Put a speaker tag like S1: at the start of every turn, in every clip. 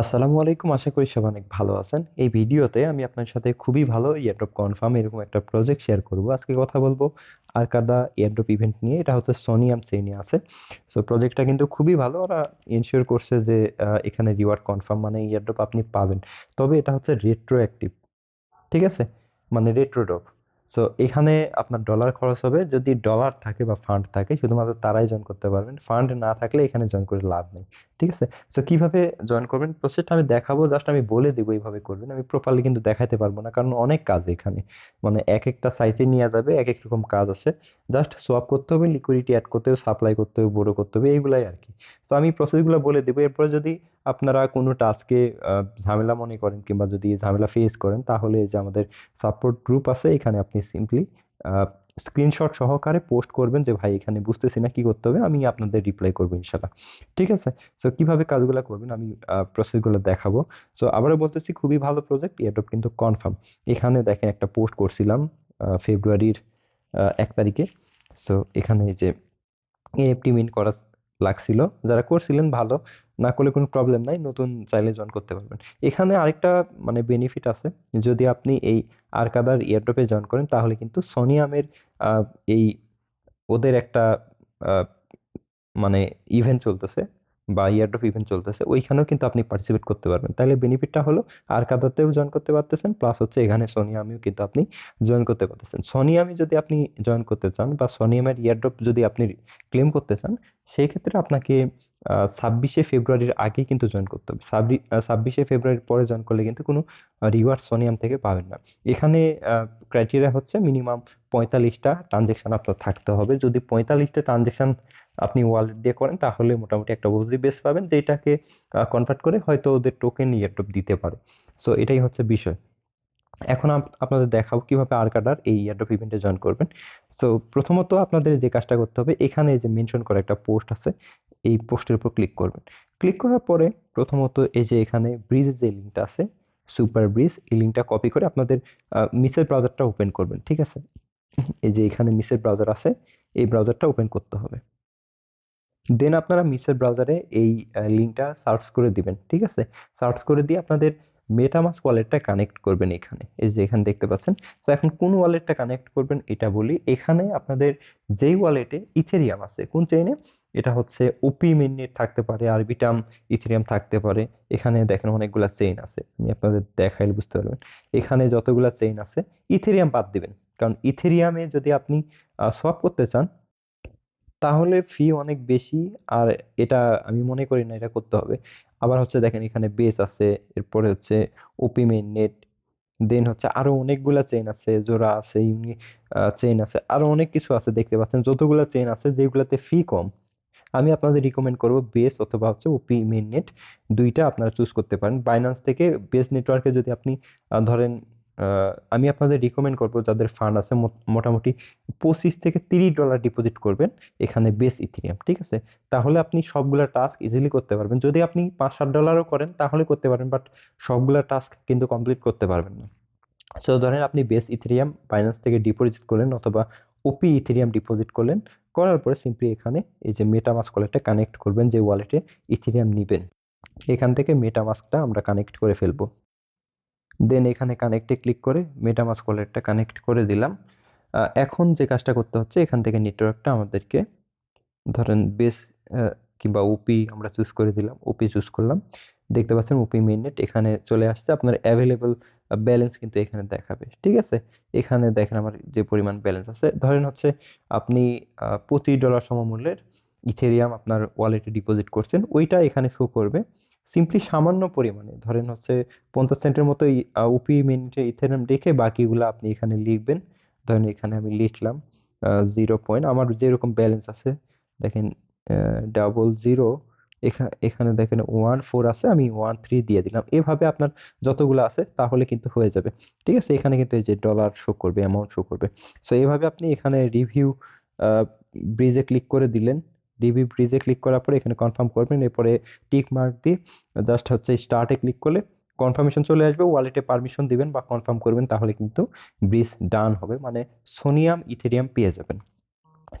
S1: আসসালামু আলাইকুম। আশা করি সবাই অনেক ভালো আছেন। এই ভিডিওতে আমি আপনার সাথে খুবই ভালো এয়ারড্রপ কনফার্ম এরকম একটা প্রজেক্ট শেয়ার করব। আজকে কথা বলব আর আরকাদা এয়ারড্রপ ইভেন্ট নিয়ে। এটা হচ্ছে সোনিয়াম চেইনে আছে। সো প্রজেক্টটা কিন্তু খুবই ভালো। ওরা এনশিওর করছে যে এখানে রিওয়ার্ড কনফার্ম মানে এয়ারড্রপ আপনি পাবেন। তবে এটা হচ্ছে রেট্রো অ্যাক্টিভ ঠিক আছে? মানে রেট্রো ড্রপ সো এখানে আপনার ডলার খরচ হবে। যদি ডলার থাকে বা ফান্ড থাকে, শুধুমাত্র তারাই জয়েন করতে পারবেন। ফান্ড না থাকলে এখানে জয়েন করে লাভ নেই। ঠিক আছে? সো কীভাবে জয়েন করবেন? প্রসেসটা আমি দেখাবো। জাস্ট আমি বলে দেবো এইভাবে করবেন। আমি প্রপারলি কিন্তু দেখাতে পারব না, কারণ অনেক কাজ এখানে। মানে এক একটা সাইটে নিয়ে যাবে, এক এক রকম কাজ আছে। জাস্ট সোয়াপ করতে হবে লিকুইডিটি অ্যাড করতে হবে সাপ্লাই করতে হবে বড় করতে হবে, এইগুলাই আর কি। তো আমি প্রসেসগুলো বলে দেবো। এরপরে যদি আপনারা কোনো টাস্কে ঝামেলা মনে করেন কিংবা যদি ঝামেলা ফেস করেন, তাহলে যে আমাদের সাপোর্ট গ্রুপ আছে, এখানে আপনি সিম্পলি স্ক্রিনশট সহকারে পোস্ট করবেন যে, ভাই, এখানে বুঝতেছি না কি করতে হবে, আমি আপনাদের রিপ্লাই করব ইনশাল্লাহ। ঠিক আছে? সো কীভাবে কাজগুলো করবেন? আমি প্রসেসগুলো দেখাবো। সো আবারও বলতেছি, খুবই ভালো প্রজেক্ট এয়ারড্রপ কিন্তু কনফার্ম এখানে দেখেন একটা পোস্ট করছিলাম ফেব্রুয়ারির এক তারিখে সো এখানে যে এএফটি মিন করা লাগছিল। যারা করছিলেন, ভালো। না করলে কোনো প্রবলেম নাই, নতুন চাইলে জয়েন করতে পারবেন। এখানে আরেকটা মানে বেনিফিট আছে। যদি আপনি এই আরকাদার ইয়ারড্রপে জয়েন করেন, তাহলে কিন্তু সোনিয়ামের এই ওদের একটা মানে ইভেন্ট চলতেছে। বা ইয়ারড্রপ ইভেন্ট চলতেছে, ওইখানেও কিন্তু আপনি পার্টিসিপেট করতে পারবেন। তাহলে বেনিফিটটা হলো আর কাদাতেও জয়েন করতে পারতেছেন প্লাস হচ্ছে এখানে সোনিয়ামিও কিন্তু আপনি জয়েন করতে পারতেছেন। সোনিয়ামি যদি আপনি জয়েন করতে চান বা সোনিয়ামের ইয়ারড্রপ যদি আপনি ক্লেম করতে চান সেই ক্ষেত্রে আপনাকে ছাব্বিশে ফেব্রুয়ারির আগে কিন্তু জয়েন করতে হবে। ছাব্বিশে ফেব্রুয়ারির পরে জয়েন করলে কিন্তু কোনো রিওয়ার্ড সোনিয়াম থেকে পাবেন না। এখানে ক্রাইটেরিয়া হচ্ছে মিনিমাম পঁয়তাল্লিশটা ট্রানজেকশন আপনার থাকতে হবে। যদি পঁয়তাল্লিশটা ট্রানজেকশন আপনি ওয়ালেট দিয়ে করেন, তাহলে মোটামুটি একটা ওজি বেস পাবেন যেটাকে কনভার্ট করে হয়তো ওদের টোকেন ইয়ারড্রপ দিতে পারে। সো এটাই হচ্ছে বিষয়। এখন আপ- আপনাদের দেখাবো কীভাবে আরকাডার এই ইয়ারড্রপ ইভেন্টে জয়েন করবেন। সো প্রথমত আপনাদের যে কাজটা করতে হবে, এখানে যে মেনশন করা একটা পোস্ট আছে, এই পোস্টের উপর ক্লিক করবেন। ক্লিক করার পরে প্রথমত এই যে এখানে ব্রিজের যে লিঙ্কটা আছে সুপার ব্রিজ এই লিঙ্কটা কপি করে আপনাদের মিসের ব্রাউজারটা ওপেন করবেন, ঠিক আছে? এই যে এখানে মিসের ব্রাউজার আছে, এই ব্রাউজারটা ওপেন করতে হবে। দেন আপনারা মিসের ব্রাউজারে এই লিঙ্কটা সার্চ করে দিবেন, ঠিক আছে? সার্চ করে দিয়ে আপনাদের মেটামাস ওয়ালেটটা কানেক্ট করবেন এখানে। এই যে এখানে দেখতে পাচ্ছেন? তো এখন কোন ওয়ালেটটা কানেক্ট করবেন এটা বলি। এখানে আপনাদের যেই ওয়ালেটে ইথেরিয়াম আছে, কোন চেইনে এটা হচ্ছে ওপি মিনিট থাকতে পারে আরবিটাম ইথেরিয়াম থাকতে পারে। এখানে দেখেন অনেকগুলা চেইন আছে, আমি আপনাদের দেখাইলে বুঝতে পারবেন। এখানে যতগুলা চেইন আছে ইথেরিয়াম বাদ দিবেন। কারণ ইথেরিয়ামে যদি আপনি সোয়াপ করতে চান তাহলে ফি অনেক বেশি, আর এটা আমি মনে করি না এটা করতে হবে। আবার হচ্ছে দেখেন এখানে বেস আছে, এরপরে হচ্ছে ওপি মেইন নেট দেন হচ্ছে আরও অনেকগুলা চেইন আছে জোড়া আছে ইউনি চেইন আছে, আরও অনেক কিছু আছে দেখতে পাচ্ছেন। যতগুলা চেইন আছে যেগুলাতে ফি কম, আমি আপনাদের রিকমেন্ড করব বেস অথবা হচ্ছে ওপি মেইন নেট দুইটা আপনারা চুজ করতে পারেন। বাইন্যান্স থেকে বেস নেটওয়ার্কে যদি আপনি ধরেন আমি আপনাদের রিকমেন্ড করব, যাদের ফান্ড আছে মোটামুটি পঁচিশ থেকে তিরিশ ডলার ডিপোজিট করবেন এখানে বেস ইথিরিয়াম ঠিক আছে? তাহলে আপনি সবগুলা টাস্ক ইজিলি করতে পারবেন। যদি আপনি পাঁচ সাত ডলারও করেন, তাহলে করতে পারেন বাট সবগুলা টাস্ক কিন্তু কমপ্লিট করতে পারবেন না। সো ধরেন আপনি বেস ইথিরিয়াম বাইন্যান্স থেকে ডিপোজিট করলেন অথবা ওপি ইথিরিয়াম ডিপোজিট করলেন, করার পরে সিম্পলি এখানে এই যে মেটামাস্ক ওয়ালেটটা কানেক্ট করবেন, যে ওয়ালেটে ইথিরিয়াম নেবেন। এখান থেকে মেটামাস্কটা আমরা কানেক্ট করে ফেলব। দেন এখানে কানেক্টে ক্লিক করে মেটামাস্ক ওয়ালেটটা কানেক্ট করে দিলাম। এখন যে কাজটা করতে হচ্ছে, এখান থেকে নেটওয়ার্কটা আমাদেরকে ধরেন বেস কিংবা ওপি আমরা চুজ করে দিলাম। ওপি চুজ করলাম। দেখতে পাচ্ছেন ওপি মিনিট এখানে চলে আসছে। আপনার অ্যাভেলেবল ব্যালেন্স কিন্তু এখানে দেখাবে। ঠিক আছে? এখানে দেখেন আমার যে পরিমাণ ব্যালেন্স আছে। ধরেন হচ্ছে আপনি পঁচিশ ডলার সমমূল্যের ইথেরিয়াম আপনার ওয়ালেটে ডিপোজিট করছেন। ওইটা এখানে শো করবে। সিম্পলি সামান্য পরিমাণে। ধরেন হচ্ছে পঞ্চাশ সেন্টের মতো ওপি মিনিটে ইথেরিয়াম রেখে বাকিগুলো আপনি এখানে লিখবেন। ধরেন এখানে আমি লিখলাম জিরো পয়েন্ট আমার যেরকম ব্যালেন্স আছে, দেখেন ডাবল জিরো এখানে দেখেন ওয়ান ফোর আছে, আমি ওয়ান থ্রি দিয়ে দিলাম। এভাবে আপনার যতগুলো আছে, তাহলে কিন্তু হয়ে যাবে। ঠিক আছে? এখানে কিন্তু এই যে ডলার শো করবে অ্যামাউন্ট শো করবে। সো এইভাবে আপনি এখানে রিভিউ ব্রিজে ক্লিক করে দিলেন। রিভিউ ব্রিজে ক্লিক করার পরে এখানে কনফার্ম করবেন, এরপরে টিক মার্ক দিয়ে জাস্ট হচ্ছে স্টার্টে ক্লিক করলে কনফার্মেশন চলে আসবে ওয়ালেটে পারমিশন দিবেন বা কনফার্ম করবেন, তাহলে কিন্তু ব্রিজ ডান হবে মানে সোনিয়াম ইথেরিয়াম পেয়ে যাবেন।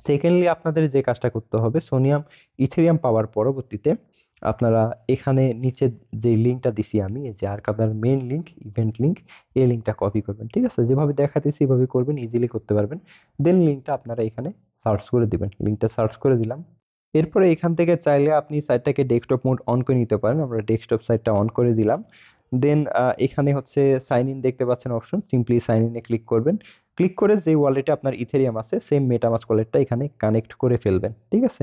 S1: সেকেন্ডলি আপনাদের যে কাজটা করতে হবে সোনিয়াম ইথেরিয়াম পাওয়ার পরবর্তীতে আপনারা এখানে নিচে যে লিঙ্কটা দিছি আমি যে আরকাদার মেইন লিঙ্ক ইভেন্ট লিঙ্ক এই লিঙ্কটা কপি করবেন, ঠিক আছে? যেভাবে দেখাতেছি, এভাবে করবেন ইজিলি করতে পারবেন। দেন লিঙ্কটা আপনারা এখানে সার্চ করে দিবেন। লিঙ্কটা সার্চ করে দিলাম। এরপরে এখান থেকে চাইলে আপনি সাইটটাকে ডেস্কটপ মোড অন করে নিতে পারেন। আমরা ডেস্কটপ সাইটটা অন করে দিলাম। দেন এখানে হচ্ছে সাইন ইন দেখতে পাচ্ছেন অপশন সিম্পলি সাইন ইনে ক্লিক করবেন। ক্লিক করে যে ওয়ালেটে আপনার ইথেরিয়াম আছে সেম মেটামাস ওয়ালেটটা এখানে কানেক্ট করে ফেলবেন, ঠিক আছে?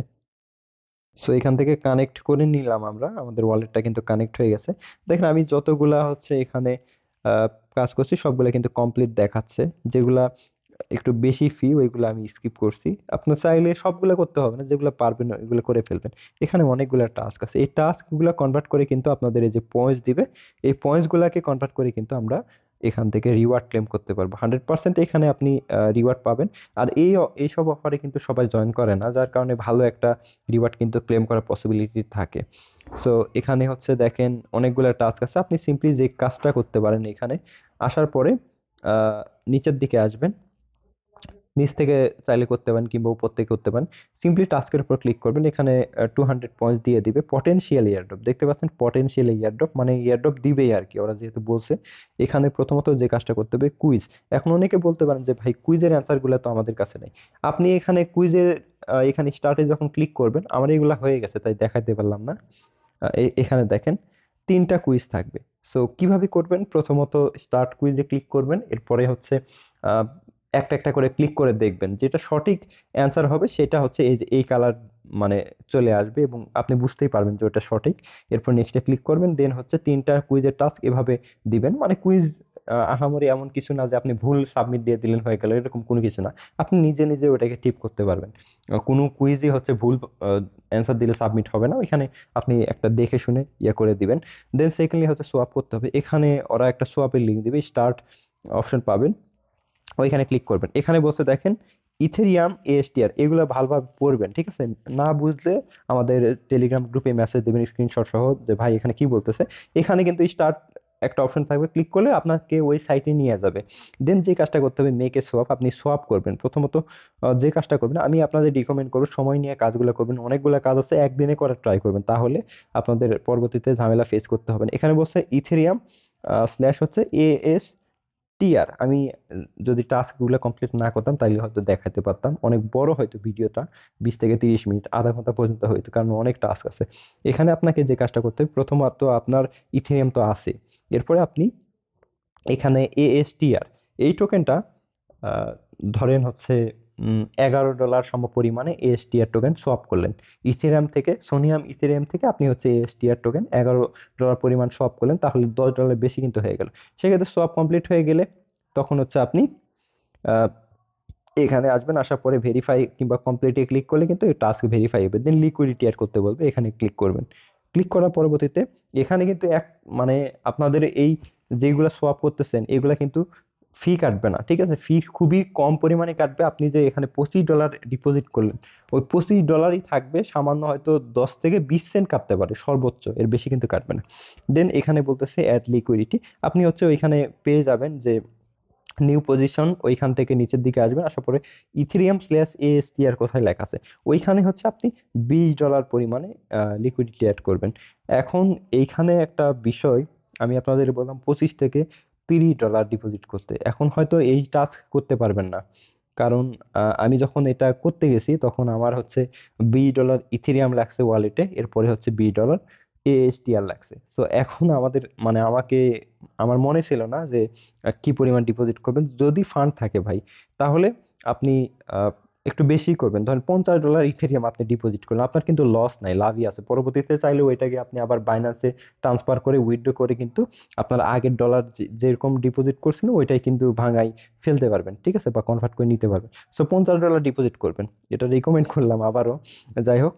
S1: সো এখান থেকে কানেক্ট করে নিলাম আমরা, আমাদের ওয়ালেটটা কিন্তু কানেক্ট হয়ে গেছে। দেখেন আমি যতগুলা হচ্ছে এখানে কাজ করছি, সবগুলো কিন্তু কমপ্লিট দেখাচ্ছে। যেগুলা একটু বেশি ফি ওইগুলো আমি স্কিপ করছি। আপনার চাইলে সবগুলো করতে হবে না, যেগুলো পারবেন ওইগুলো করে ফেলবেন। এখানে অনেকগুলো টাস্ক আছে। এই টাস্কগুলো কনভার্ট করে কিন্তু আপনাদের এই যে পয়েন্টস দিবে, এই পয়েন্টসগুলোকে কনভার্ট করে কিন্তু আমরা এখান থেকে রিওয়ার্ড ক্লেম করতে পারব। হান্ড্রেড পার্সেন্ট এখানে আপনি রিওয়ার্ড পাবেন। আর এই এইসব অফারে কিন্তু সবাই জয়েন করে না, যার কারণে ভালো একটা রিওয়ার্ড কিন্তু ক্লেম করার পসিবিলিটি থাকে। সো এখানে হচ্ছে দেখেন অনেকগুলো টাস্ক আছে। আপনি সিম্পলি যে কাজটা করতে পারেন এখানে, আসার পরে নিচের দিকে আসবেন। নিচ থেকে চাইলে করতে পারেন কিংবা উপর থেকে করতে পারেন। সিম্পলি টাস্কের উপর ক্লিক করবেন। এখানে টু হান্ড্রেড পয়েন্টস দিয়ে দিবে। পটেনশিয়াল ইয়ারড্রপ দেখতে পাচ্ছেন পটেনশিয়াল ইয়ারড্রপ মানে ইয়ারড্রপ দিবেই আর কি ওরা যেহেতু বলছে। এখানে প্রথমত যে কাজটা করতে হবে কুইজ এখন অনেকে বলতে পারেন যে, ভাই কুইজের অ্যান্সারগুলো তো আমাদের কাছে নেই। আপনি এখানে কুইজের এখানে স্টার্টে যখন ক্লিক করবেন, আমার এগুলো হয়ে গেছে, তাই দেখাতে পারলাম না। এখানে দেখেন, তিনটা কুইজ থাকবে। সো কীভাবে করবেন? প্রথমত স্টার্ট কুইজে ক্লিক করবেন। এরপরে হচ্ছে একটা একটা করে ক্লিক করে দেখবেন। যেটা সঠিক অ্যান্সার হবে সেটা হচ্ছে এই যে, এই কালার মানে চলে আসবে এবং আপনি বুঝতেই পারবেন যে ওটা সঠিক। এরপর নেক্সটে ক্লিক করবেন দেন হচ্ছে তিনটা কুইজের টাস্ক এভাবে দিবেন। মানে কুইজ আহামরি এমন কিছু না যে আপনি ভুল সাবমিট দিয়ে দিলেন হয়ে গেল, এরকম কোনো কিছু না। আপনি নিজে নিজে ওটাকে টিপ করতে পারবেন। কোনো কুইজই হচ্ছে ভুল অ্যান্সার দিলে সাবমিট হবে না। ওইখানে আপনি একটা দেখে শুনে ইয়ে করে দিবেন। দেন সেকেন্ডলি হচ্ছে সোয়াপ করতে হবে। এখানে ওরা একটা সোয়াপের লিঙ্ক দিবে। স্টার্ট অপশন পাবেন। ওইখানে ক্লিক করবেন। এখানে বসে দেখেন ইথেরিয়াম এএসটিআর এগুলো ভালোভাবে পড়বেন, ঠিক আছে? না বুঝলে আমাদের টেলিগ্রাম গ্রুপে মেসেজ দেবেন স্ক্রিনশট সহ যে ভাই এখানে কি বলতেছে। এখানে কিন্তু স্টার্ট একটা অপশন থাকবে ক্লিক করলে আপনাকে ওই সাইটে নিয়ে যাবে। দেন যে কাজটা করতে হবে মেক এ সোয়াপ আপনি সোয়াপ করবেন। প্রথমত যে কাজটা করবেন, আমি আপনাদের রিকমেন্ড করব, সময় নিয়ে কাজগুলো করবেন। অনেকগুলো কাজ আছে, একদিনে করার ট্রাই করবেন। তাহলে আপনাদের পরবর্তীতে ঝামেলা ফেস করতে হবে এখানে বলছে ইথেরিয়াম স্ল্যাশ হচ্ছে এএস টিআর আমি যদি টাস্কগুলো কমপ্লিট না করতাম তাহলে হয়তো দেখাতে পারতাম। অনেক বড় হয়তো ভিডিওটা, বিশ থেকে তিরিশ মিনিট, আধা ঘণ্টা পর্যন্ত হয়তো কারণ অনেক টাস্ক আছে। এখানে আপনাকে যে কাজটা করতে হবে, প্রথমত আপনার ইথেরিয়াম তো আছে। এরপরে আপনি এখানে এএসটিআর এই টোকেনটা ধরেন হচ্ছে এগারো ডলার সম পরিমাণে A S T R token swap করলেন। ইথেরিয়াম থেকে সোনিয়াম ইথেরিয়াম থেকে আপনি হচ্ছে A S T R token এগারো ডলার পরিমাণ সোয়াপ করলেন, তাহলে দশ ডলার বেশি কিন্তু হয়ে গেল। সেক্ষেত্রে সোয়াপ কমপ্লিট হয়ে গেলে তখন হচ্ছে আপনি এখানে আসবেন, আসার পরে ভেরিফাই কিংবা কমপ্লিটে ক্লিক করলে কিন্তু এই টাস্ক ভেরিফাই হবে। দেন লিকুইডিটি অ্যাড করতে বলবে, এখানে ক্লিক করবেন। ক্লিক করার পরবর্তীতে এখানে কিন্তু এক মানে আপনাদের এই যেগুলো সোয়াপ করতেছেন, এগুলা কিন্তু ফি কাটবে না, ঠিক আছে? ফি খুবই কম পরিমাণে কাটবে। আপনি যে এখানে পঁচিশ ডলার ডিপোজিট করলেন, ওই পঁচিশ ডলারই থাকবে, সামান্য হয়তো দশ থেকে বিশ সেন্ট কাটতে পারে, সর্বোচ্চ। এর বেশি কিন্তু কাটবে না। দেন এখানে বলতেছে অ্যাড লিকুইডিটি আপনি হচ্ছে ওইখানে পেয়ে যাবেন যে নিউ পজিশন ওইখান থেকে নিচের দিকে আসবেন। আসার পরে ইথেরিয়াম স্ল্যাশ এএসটিআর কোথায় লেখা আছে। ওইখানে হচ্ছে আপনি বিশ ডলার পরিমাণে লিকুইডিটি অ্যাড করবেন। এখন এইখানে একটা বিষয়, আমি আপনাদের বললাম পঁচিশ থেকে তিরিশ ডলার ডিপোজিট করতে। এখন হয়তো এই টাস্ক করতে পারবেন না। কারণ আমি যখন এটা করতে গেছি, তখন আমার হচ্ছে বিশ ডলার ইথেরিয়াম লাগছে ওয়ালেটে এরপরে হচ্ছে বিশ ডলার এএসটিআর লাগছে। সো এখন আমাদের মানে আমাকে, আমার মনে ছিল না যে কি পরিমাণ ডিপোজিট করবেন। যদি ফান্ড থাকে ভাই, তাহলে আপনি একটু বেশি করবেন। ধরেন পঞ্চাশ ডলার ইথেরিয়াম আপনি ডিপোজিট করলেন, আপনার কিন্তু লস নাই, লাভই আছে। পরবর্তীতে চাইলে ওইটাকে আপনি আবার বাইন্যান্সে ট্রান্সফার করে উইথড্র করে কিন্তু আপনার আগের ডলার যেরকম ডিপোজিট করছিল ওইটাই কিন্তু ভাঙাই ফেলতে পারবেন, ঠিক আছে? বা কনভার্ট করে নিতে পারবেন। সো পঞ্চাশ ডলার ডিপোজিট করবেন। এটা রিকমেন্ড করলাম আবারও। যাই হোক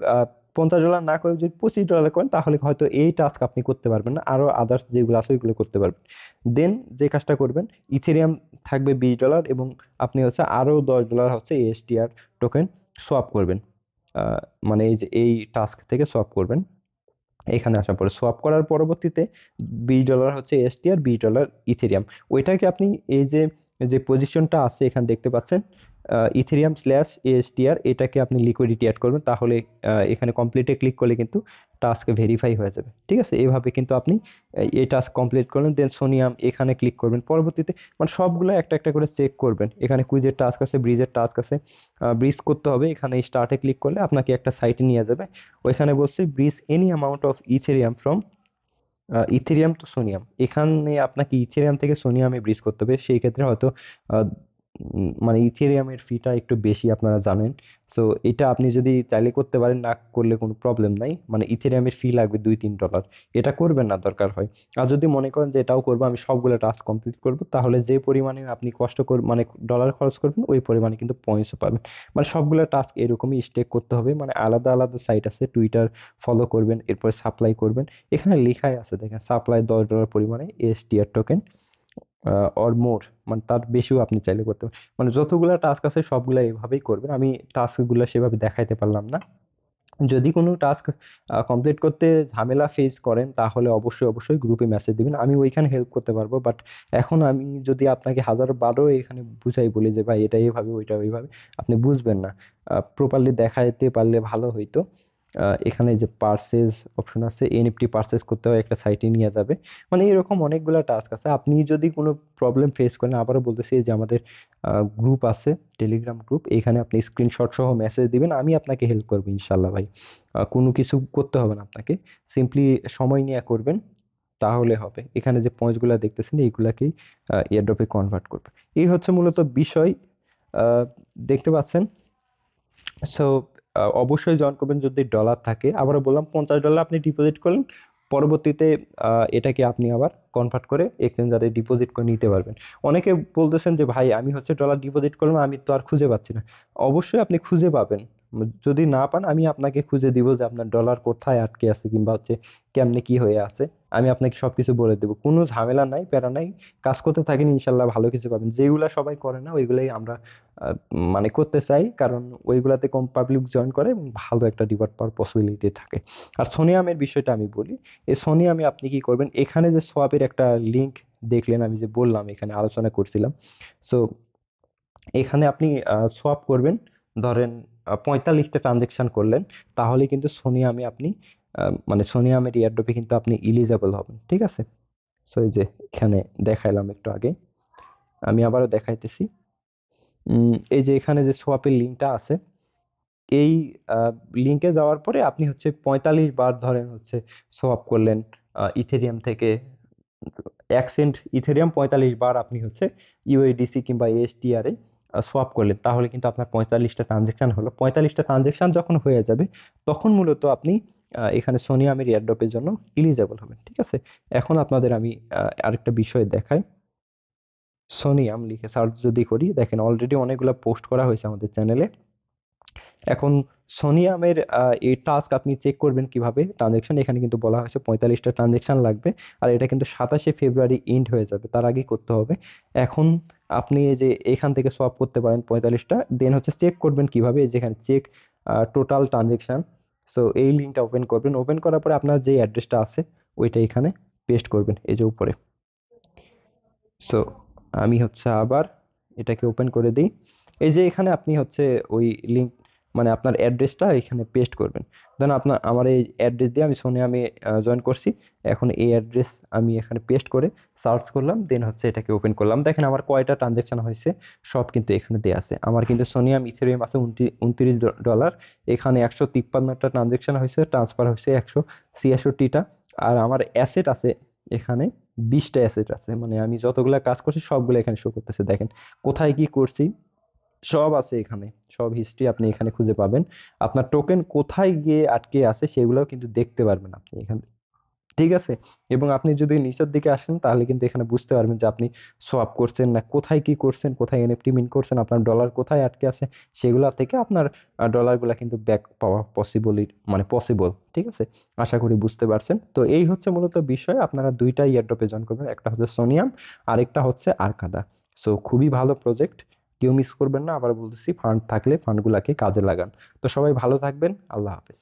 S1: পঞ্চাশ ডলার না করে যদি পঁচিশ ডলার করেন, তাহলে হয়তো এই টাস্ক আপনি করতে পারবেন না। আরও আদার্স যেগুলো আছে, ওইগুলো করতে পারবেন। দেন যে কাজটা করবেন ইথেরিয়াম থাকবে বিশ ডলার এবং আপনি হচ্ছে আরও দশ ডলার হচ্ছে এএসটিআর টোকেন সোয়াপ করবেন। মানে এই যে এই টাস্ক থেকে সোয়াপ করবেন। এখানে আসার পরে সোয়াপ করার পরবর্তীতে বিশ ডলার হচ্ছে এসটিআর বিশ ডলার ইথেরিয়াম ওইটাকে আপনি এই যে যে পজিশনটা আছে, এখানে দেখতে পাচ্ছেন ইথেরিয়াম স্ল্যাশ এএসটিআর এটাকে আপনি লিকুইডিটি অ্যাড করবেন, তাহলে এখানে কমপ্লিটে ক্লিক করলে কিন্তু টাস্ক ভেরিফাই হয়ে যাবে। ঠিক আছে? এভাবে কিন্তু আপনি এই টাস্ক কমপ্লিট করলেন দেন সোনিয়াম এখানে ক্লিক করবেন। পরবর্তীতে মানে সবগুলো একটা একটা করে চেক করবেন। এখানে কুইজের টাস্ক আছে ব্রিজের টাস্ক আছে ব্রিজ করতে হবে। এখানে স্টার্টে ক্লিক করলে আপনাকে একটা সাইটে নিয়ে যাবে। ওইখানে বলছে bridge any amount of Ethereum from Ethereum to Soneium এখানে আপনাকে ইথেরিয়াম থেকে সোনিয়ামে ব্রিজ করতে হবে। সেই ক্ষেত্রে হয়তো মানে ইথেরিয়ামের ফিটা একটু বেশি আপনারা জানেন। সো এটা আপনি যদি চাইলে করতে পারেন, না করলে কোনো প্রবলেম নাই। মানে ইথেরিয়ামের ফি লাগবে দুই তিন ডলার এটা করবেন না, দরকার হয়। আর যদি মনে করেন যে এটাও করব, আমি সবগুলো টাস্ক কমপ্লিট করব, তাহলে যে পরিমাণে আপনি কষ্ট কর মানে ডলার খরচ করবেন, ওই পরিমাণে কিন্তু পয়েন্টসও পাবেন। মানে সবগুলো টাস্ক এরকমই স্টেক করতে হবে। মানে আলাদা আলাদা সাইট আছে টুইটার ফলো করবেন, এরপর সাপ্লাই করবেন। এখানে লেখাই আছে, দেখেন সাপ্লাই দশ ডলার পরিমাণে S S T R token or more মানে তার বেশিও আপনি চাইলে করতে পারেন। মানে যতগুলা টাস্ক আছে সবগুলা এভাবেই করবেন। আমি টাস্কগুলো সেভাবে দেখাইতে পারলাম না। যদি কোনো টাস্ক কমপ্লিট করতে ঝামেলা ফেস করেন, তাহলে অবশ্যই অবশ্যই গ্রুপে মেসেজ দিবেন। আমি ওইখানে হেল্প করতে পারব বাট এখন আমি যদি আপনাকে হাজার বারো এখানে বুঝাই বলি যে, ভাই, এটা এইভাবে ওইটা ওইভাবে, আপনি বুঝবেন না। প্রপারলি দেখাইতে পারলে ভালো হইতো। এখানে যে পার্সেস অপশন আছে এনএফটি পার্সেস করতে হয়, একটা সাইটে নিয়ে যাবে। মানে এরকম অনেকগুলো টাস্ক আছে। আপনি যদি কোনো প্রবলেম ফেস করেন, আবারও বলতেছি যে আমাদের গ্রুপ আছে টেলিগ্রাম গ্রুপ এখানে আপনি স্ক্রিনশট সহ মেসেজ দিবেন, আমি আপনাকে হেল্প করব ইনশাল্লাহ ভাই। কোনো কিছু করতে হবে না আপনাকে। সিম্পলি সময় নিয়ে করবেন, তাহলে হবে। এখানে যে পয়েন্টসগুলো দেখতেছেন, এইগুলাকেই এয়ারড্রপে কনভার্ট করবে। এই হচ্ছে মূলত বিষয়। দেখতে পাচ্ছেন? সো অবশ্যই জয়েন করবেন যদি ডলার থাকে। আবার বললাম, পঞ্চাশ ডলার আপনি ডিপোজিট করলেন, পরবর্তীতে এটাকে আপনি আবার কনভার্ট করে এক্সচেঞ্জারে ডিপোজিট করে নিতে পারবেন। অনেকে বলতেছেন যে, ভাই, আমি হচ্ছে ডলার ডিপোজিট করলাম, আমি তো আর খুঁজে পাচ্ছি না। অবশ্যই আপনি খুঁজে পাবেন। যদি না পান, আমি আপনাকে খুঁজে দিব যে আপনার ডলার কোথায় আটকে আছে কিংবা হচ্ছে কেমনে কি হয়ে আছে। আমি আপনাকে সব কিছু বলে দেবো। কোনো ঝামেলা নাই, প্যারা নাই। কাজ করতে থাকেন ইনশাল্লাহ ভালো কিছু পাবেন। যেগুলা সবাই করে না, ওইগুলাই আমরা মানে করতে চাই। কারণ ওইগুলাতে কম পাবলিক জয়েন করে এবং ভালো একটা রিওয়ার্ড পাওয়ার পসিবিলিটি থাকে। আর সোনিয়ামের বিষয়টা আমি বলি। এই সোনিয়ামে আপনি কি করবেন? এখানে যে সোয়াপের একটা লিংক দেখলেন, আমি যে বললাম, এখানে আলোচনা করছিলাম। সো এখানে আপনি সোয়াপ করবেন। ধরেন পঁয়তাল্লিশটা ট্রানজেকশন করলেন, তাহলে কিন্তু সোনিয়ামে আপনি মানে সোনিয়ামের এয়ারড্রপে কিন্তু আপনি ইলিজেবল হবেন, ঠিক আছে? সো এই যে এখানে দেখাইলাম একটু আগে, আমি আবারও দেখাইতেছি। এই যে এখানে যে সোয়াপের লিঙ্কটা আছে, এই লিঙ্কে যাওয়ার পরে আপনি হচ্ছে পঁয়তাল্লিশ বার ধরেন হচ্ছে সোয়াপ করলেন ইথেরিয়াম থেকে এক সেন্ট ইথেরিয়াম পঁয়তাল্লিশ বার আপনি হচ্ছে ইউএডিসি কিংবা এএসটিআর এ সোয়াপ করলেন, তাহলে কিন্তু আপনার পঁয়তাল্লিশটা ট্রানজেকশন হলো। পঁয়তাল্লিশটা ট্রানজেকশন যখন হয়ে যাবে, তখন মূলত আপনি এখানে সোনিয়ামের এয়ারড্রপের জন্য এলিজেবল হবেন, ঠিক আছে? এখন আপনাদের আমি আরেকটা বিষয় দেখাই। সোনিয়াম লিখে সার্চ যদি করি, দেখেন অলরেডি অনেকগুলো পোস্ট করা হয়েছে আমাদের চ্যানেলে এখন সোনিয়ামের এই টাস্ক আপনি চেক করবেন কীভাবে? ট্রানজেকশন এখানে কিন্তু বলা হয়েছে পঁয়তাল্লিশটা ট্রানজেকশন লাগবে। আর এটা কিন্তু সাতাশে ফেব্রুয়ারি এন্ড হয়ে যাবে, তার আগেই করতে হবে। এখন আপনি যে এখান থেকে সব করতে পারেন পঁয়তাল্লিশটা দেন হচ্ছে চেক করবেন কীভাবে যেখানে চেক টোটাল ট্রানজেকশান সো এই লিঙ্কটা ওপেন করবেন। ওপেন করার পরে আপনার যে অ্যাড্রেসটা আছে, ওইটা এখানে পেস্ট করবেন, এই যে উপরে। সো আমি হচ্ছে আবার এটাকে ওপেন করে দিই। এই যে এখানে আপনি হচ্ছে ওই লিঙ্ক মানে আপনার অ্যাড্রেসটা এখানে পেস্ট করবেন। দেন আপনার, আমার এই অ্যাড্রেস দিয়ে আমি সোনে আমি জয়েন করছি। এখন এই অ্যাড্রেস আমি এখানে পেস্ট করে সার্চ করলাম দেন হচ্ছে এটাকে ওপেন করলাম। দেখেন আমার কয়টা ট্রানজেকশন হয়েছে, সব কিন্তু এখানে দেওয়া আছে। আমার কিন্তু সোনিয়াম ইথেরিয়াম আছে উনত্রিশ ডলার এখানে একশো তিপ্পান্নটা ট্রানজেকশন হয়েছে ট্রান্সফার হয়েছে একশো ছিয়াষট্টিটা। আর আমার অ্যাসেট আছে এখানে বিশটা অ্যাসেট আছে। মানে আমি যতগুলা কাজ করছি, সবগুলো এখানে শো করতেছে। দেখেন, কোথায় কি করছি সব আছে এখানে, সব হিস্ট্রি আপনি এখানে খুঁজে পাবেন। আপনার টোকেন কোথায় গিয়ে আটকে আছে সেগুলোও কিন্তু দেখতে পারবেন আপনি এখানে ঠিক আছে? এবং আপনি যদি নিচের দিকে আসেন তাহলে কিন্তু এখানে বুঝতে পারবেন যে আপনি সোয়াপ করছেন না, কোথায় কি করছেন, কোথায় এনএফটি মিন করছেন, আপনার ডলার কোথায় আটকে আছে, সেগুলা থেকে আপনার ডলারগুলা কিন্তু ব্যাক পাওয়া পসিবলই মানে পসিবল ঠিক আছে? আশা করি বুঝতে পারছেন। তো এই হচ্ছে মূলত বিষয়, আপনারা দুইটা ইয়ারড্রপে জয়েন করবেন, একটা হচ্ছে সোনিয়াম আরেকটা হচ্ছে আরকাদা সো খুবই ভালো প্রজেক্ট কেউ মিস করবেন না, আবার বলতেছি ফান্ড থাকলে ফান্ডগুলাকে কাজে লাগান। তো সবাই ভালো থাকবেন, আল্লাহ হাফেজ।